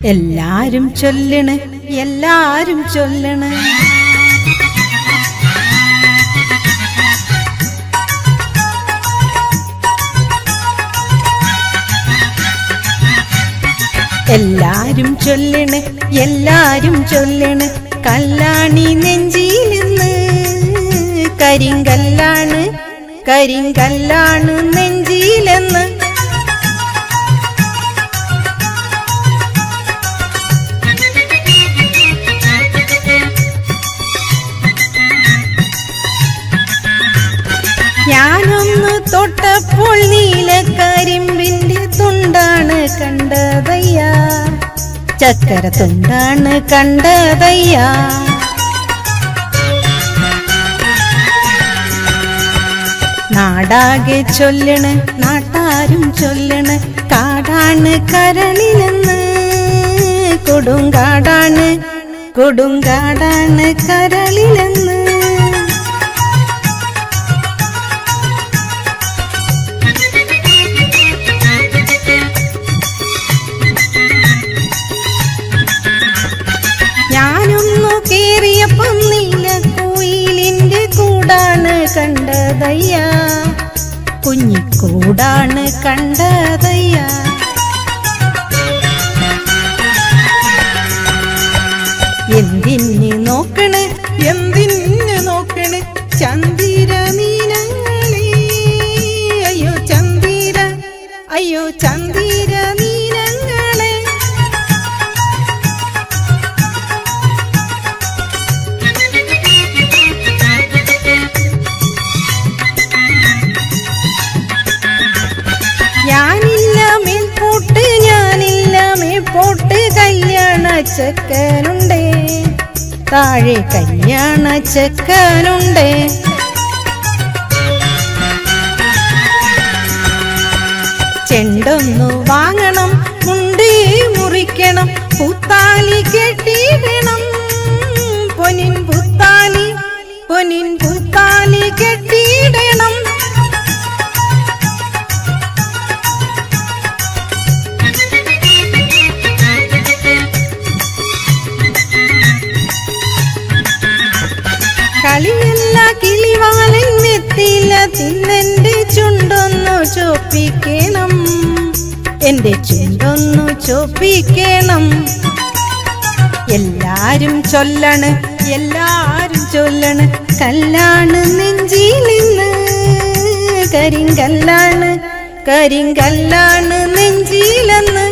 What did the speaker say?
എല്ലാരും ചൊല്ലണ് എല്ലാരും ചൊല്ലണ്. എല്ലാരും ചൊല്ലണ് എല്ലാരും ചൊല്ലണ്. കല്ലാണി നെഞ്ചിലെന്ന് കരിങ്കല്ലാണ് കരിങ്കല്ലാണ് നെഞ്ചിലെന്ന് ഞാനൊന്ന് നീല കരിമ്പിന്റെ തുണ്ടാണ് കണ്ടതയ്യ. ചക്കര തുണ്ടാണ് കണ്ടതയ്യ. നാടാകെ ചൊല്ലണ് നാട്ടാരും ചൊല്ലണ് കാടാണ് കരളിലെന്ന്. കൊടുങ്കാടാണ് കൊടുങ്കാടാണ് കരളിലെന്ന്. കുഞ്ഞിക്കൂടാണ് കണ്ടതയ്യ. എന്തിന് നോക്കണ്? എന്തിന് നോക്കണ്? ചന്ദിര നീനങ്ങളെ അയ്യോ ചന്ദിര. അയ്യോ ചന്ദിര. ചെക്കനുണ്ടേ. താഴെ കല്യാണ ചെക്കനുണ്ടേ. ചെണ്ടൊന്നു വാങ്ങണം മുണ്ടി മുറിക്കണം പുത്താലി കെട്ടിയിടണം. പൊനിൻ പുത്താലി പൊനിൻ പുത്താലി കെട്ടിയിടണം. കളിയല്ല കിളിവാലൻ എത്തിയില്ല തിന്നെന്റെ ചുണ്ടൊന്നു ചോപ്പിക്കണം. എന്റെ ചുണ്ടൊന്നു ചോപ്പിക്കണം. എല്ലാരും ചൊല്ലണ് എല്ലാരും ചൊല്ലണ്. കല്ലാണ് നെഞ്ചി നിന്ന്. കരിങ്കല്ലാണ് കരിങ്കല്ലാണ് നെഞ്ചിലെന്ന്